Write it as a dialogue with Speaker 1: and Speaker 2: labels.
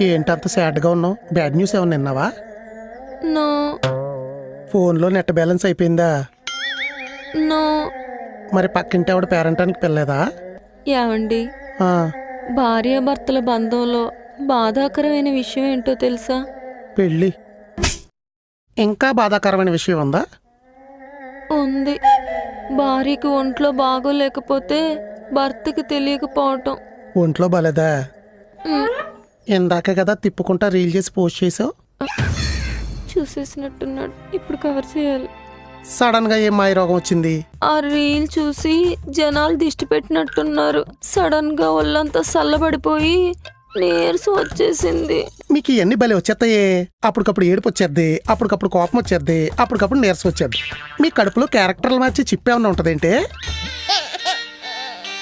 Speaker 1: ఏంటంత సాడ్గా ఉన్నావు? Bad news ఏమన్నా విన్నావా?
Speaker 2: నో.
Speaker 1: ఫోన్లో నెట్ బ్యాలెన్స్ అయిపోయిందా?
Speaker 2: నో.
Speaker 1: మరి పక్కింటి ఆవిడ పేరంటానికి పిల్లలేదా?
Speaker 2: ఏమండి?
Speaker 1: ఆ,
Speaker 2: భార్యాభర్తల బంధంలో బాధాకరమైన విషయం ఏంటో తెలుసా?
Speaker 1: పెళ్ళి. ఇంకా బాధాకరమైన విషయం ఉందా?
Speaker 2: ఉంది. భార్యకి ఒంట్లో బాగోలేకపోతే భర్తకి తెలియకపోవటం.
Speaker 1: ఒంట్లో బాలేదా? ఇందాకే కదా తిప్పుకుంటా రీల్ చేసి పోస్ట్ చేసావు?
Speaker 2: చూసేసినట్టున్నాడు. ఇప్పుడు కవర్ చేయాలి.
Speaker 1: సడన్గా ఏం మాయ రోగం వచ్చింది?
Speaker 2: ఆ రీల్ చూసి జనాలు దిష్టి పెట్టినట్టున్నారు. సడన్గా ఒళ్ళంతా చల్లబడిపోయి నీరసం వచ్చేసింది.
Speaker 1: మీకు ఇవన్నీ బలి వచ్చేస్తాయే అప్పటికప్పుడు ఏడుపు వచ్చేద్ది అప్పటికప్పుడు కోపం వచ్చేద్ది అప్పటికప్పుడు నీరసం వచ్చేద్ది. మీ కడుపులో క్యారెక్టర్లు మార్చి చిప్పేమన్నా ఉంటుందేంటే?